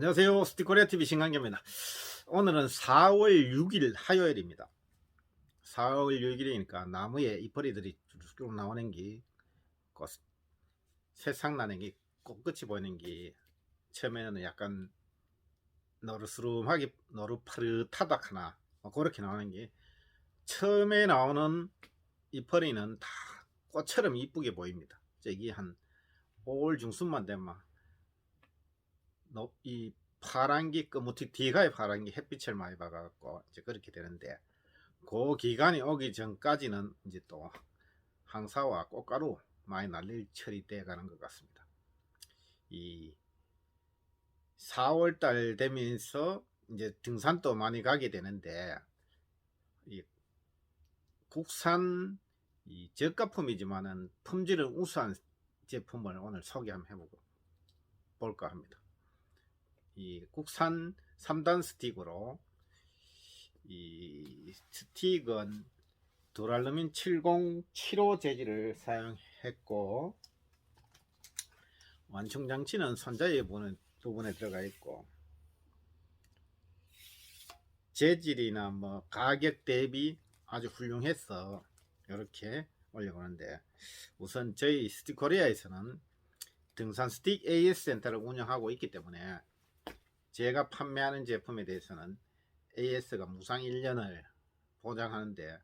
안녕하세요. 스티코리아 TV 신강기입니다. 오늘은 4월 6일 화요일입니다. 4월 6일이니까 나무에 이파리들이 쭉 나오는 게 꽃, 새싹 나는 게 꽃끝이 보이는 게 처음에는 약간 노르스름하게 노릇파릇하다 하나 뭐 그렇게 나오는 게 처음에 나오는 이파리는 다 꽃처럼 이쁘게 보입니다. 저기 한 5월 중순만 되면 노- 이 파란기 끝무티 뒤가의 파란기 햇빛을 많이 받아갖고 이제 그렇게 되는데 그 기간이 오기 전까지는 이제 또 항사와 꽃가루 많이 날릴 철이 돼 가는 것 같습니다. 이 4월달 되면서 이제 등산도 많이 가게 되는데 이 국산 이 저가품이지만은 품질은 우수한 제품을 오늘 소개 한번 해보고 볼까 합니다. 이 국산 3단 스틱으로 이 스틱은 도랄루민 7075 재질을 사용했고 완충 장치는 부분- 부분에 들어가 있고 재질이나 뭐 가격 대비 아주 훌륭해서 이렇게 올려보는데 우선 저희 스틱코리아에서는 등산 스틱 AS 센터를 운영하고 있기 때문에 제가 판매하는 제품에 대해서는 AS가 무상 1년을 보장하는데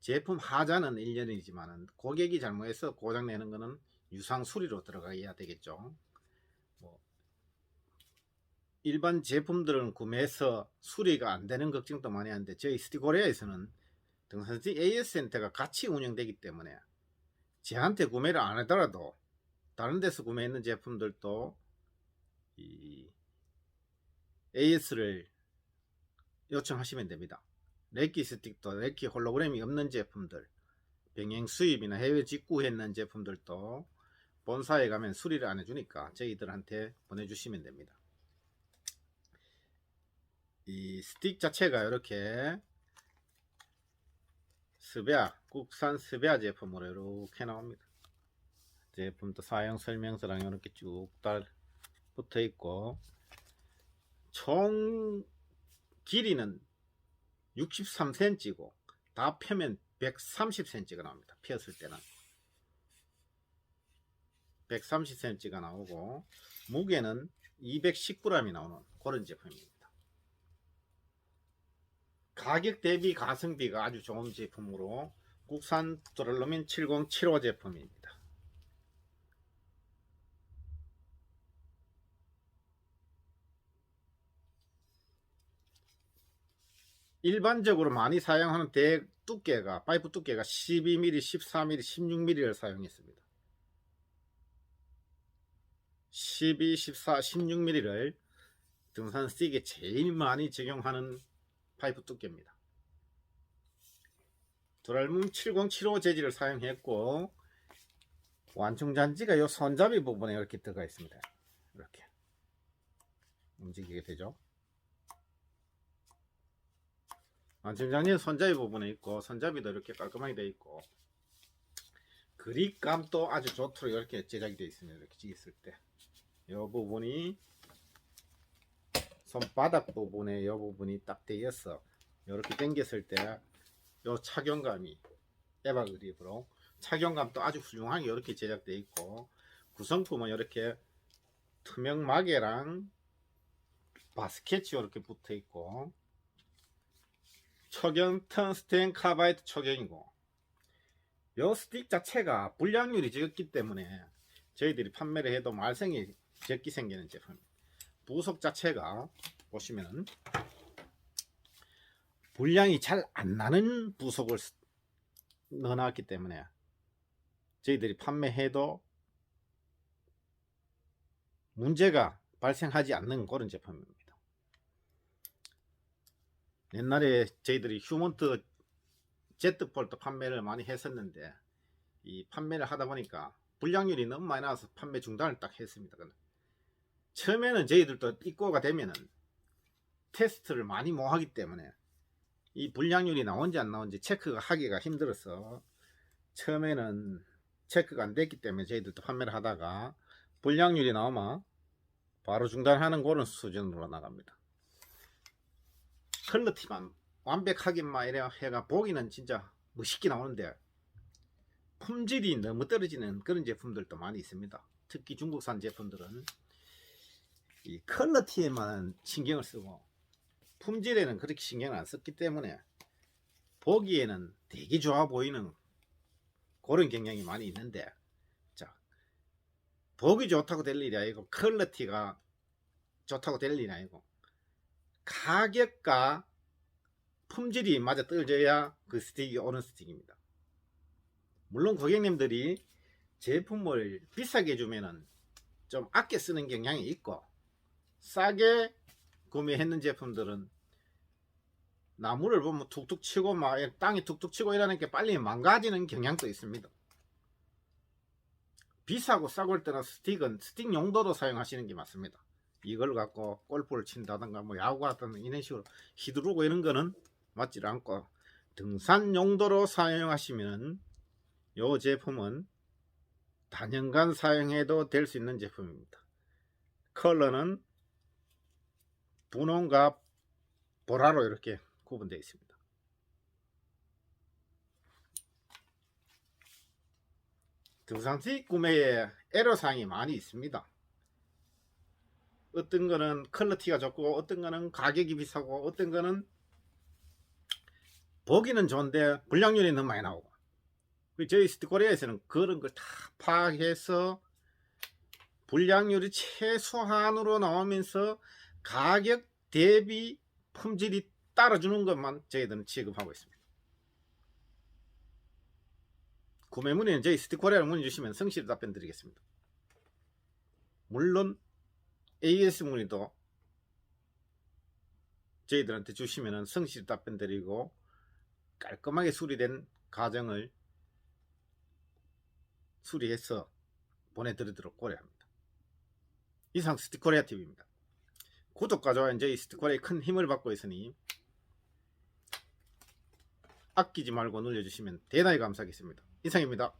제품 하자는 1년이지만 고객이 잘못해서 고장 내는 거는 유상 수리로 들어가야 되겠죠. 뭐 일반 제품들은 구매해서 수리가 안 되는 걱정도 많이 하는데 저희 스티코리아에서는 등산지 AS 센터가 같이 운영되기 때문에 저한테 구매를 안 하더라도 다른 데서 구매했는 제품들도 이 AS를 요청하시면 됩니다. 레키 스틱도 레키 홀로그램이 없는 제품들, 병행 수입이나 해외 직구했는 제품들도 본사에 가면 수리를 안 해주니까 저희들한테 보내주시면 됩니다. 이 스틱 자체가 이렇게 스베아, 국산 스베아 제품으로 이렇게 나옵니다. 제품도 사용 설명서랑 이렇게 쭉 달 붙어 있고 총 길이는 63cm고 다 펴면 130cm가 나옵니다. 폈을 때는 130cm가 나오고 무게는 210g이 나오는 그런 제품입니다. 가격 대비 가성비가 아주 좋은 제품으로 국산 도랄루민 7075 제품입니다. 일반적으로 많이 사용하는 대 두께가 파이프 두께가 12mm, 14mm, 16mm를 사용했습니다. 12, 14, 16mm를 등산 스틱에 제일 많이 적용하는 파이프 두께입니다. 도랄문 7075 재질을 사용했고 완충 잔지가 요 손잡이 부분에 이렇게 들어가 있습니다. 이렇게 움직이게 되죠. 완충장치는 손잡이 부분에 있고 손잡이도 이렇게 깔끔하게 되어 있고 그립감도 아주 좋도록 이렇게 제작이 되어 있습니다. 이렇게 있을 때. 이 부분이 손바닥 부분에 이 부분이 딱 되어서 이렇게 당겼을 때 이 착용감이 에바 그립으로 착용감도 아주 훌륭하게 이렇게 제작되어 있고 구성품은 이렇게 투명 마개랑 바스켓이 이렇게 붙어 있고 척연 턴스텐 카바이트 척연이고 요 스틱 자체가 불량률이 적기 때문에 저희들이 판매를 해도 말썽이 적게 생기는 제품입니다. 부속 자체가 보시면은 불량이 잘 안 나는 부속을 쓰- 넣어놨기 때문에 저희들이 판매해도 문제가 발생하지 않는 그런 제품입니다. 옛날에 저희들이 휴먼트 제트폴트 판매를 많이 했었는데 이 판매를 하다 보니까 불량률이 너무 많이 나와서 판매 중단을 딱 했습니다. 처음에는 저희들도 입고가 되면은 테스트를 많이 못 하기 때문에 이 불량률이 나온지 안 나온지 체크가 하기가 힘들어서 처음에는 체크가 안 됐기 때문에 저희들도 판매를 하다가 불량률이 나오면 바로 중단하는 그런 수준으로 나갑니다. 퀄리티만 완벽하게만 이래 해가 보기는 진짜 멋있게 나오는데 품질이 너무 떨어지는 그런 제품들도 많이 있습니다. 특히 중국산 제품들은 이 퀄리티에만 신경을 쓰고 품질에는 그렇게 신경을 안 썼기 때문에 보기에는 되게 좋아 보이는 그런 경향이 많이 있는데 자 보기 좋다고 될 일이 아니고 퀄리티가 좋다고 될 일이 아니고 가격과 품질이 맞아 떨어져야 그 스틱이 오는 스틱입니다. 물론 고객님들이 제품을 비싸게 주면은 좀 아껴 쓰는 경향이 있고 싸게 구매했는 제품들은 나무를 보면 툭툭 치고 막 땅이 툭툭 치고 이러는 게 빨리 망가지는 경향도 있습니다. 비싸고 싸고 할 때는 스틱은 스틱 용도로 사용하시는 게 맞습니다. 이걸 갖고 골프를 친다든가 뭐 야구 하든가 이런 식으로 휘두르고 이런 거는 맞지 않고 등산 용도로 사용하시면 이 제품은 단연간 사용해도 될 수 있는 제품입니다. 컬러는 분홍과 보라로 이렇게 구분되어 있습니다. 등산식 구매에 애로사항이 많이 있습니다. 어떤 거는 퀄리티가 좋고 어떤 거는 가격이 비싸고 어떤 거는 보기는 좋은데 불량률이 너무 많이 나오고 그 저희 스티코리아에서는 그런 걸 다 파악해서 불량률이 최소한으로 나오면서 가격 대비 품질이 따라주는 것만 저희들은 취급하고 있습니다. 구매 문의는 저희 스티코리아를 문의 주시면 성실히 답변 드리겠습니다. 물론 AS 문의도 저희들한테 주시면 성실히 답변 드리고 깔끔하게 수리된 가정을 수리해서 보내드리도록 고려합니다. 이상 스티코리아 TV입니다. 구독과 좋아요는 저희 스티코리아에 큰 힘을 받고 있으니 아끼지 말고 눌러주시면 대단히 감사하겠습니다. 이상입니다.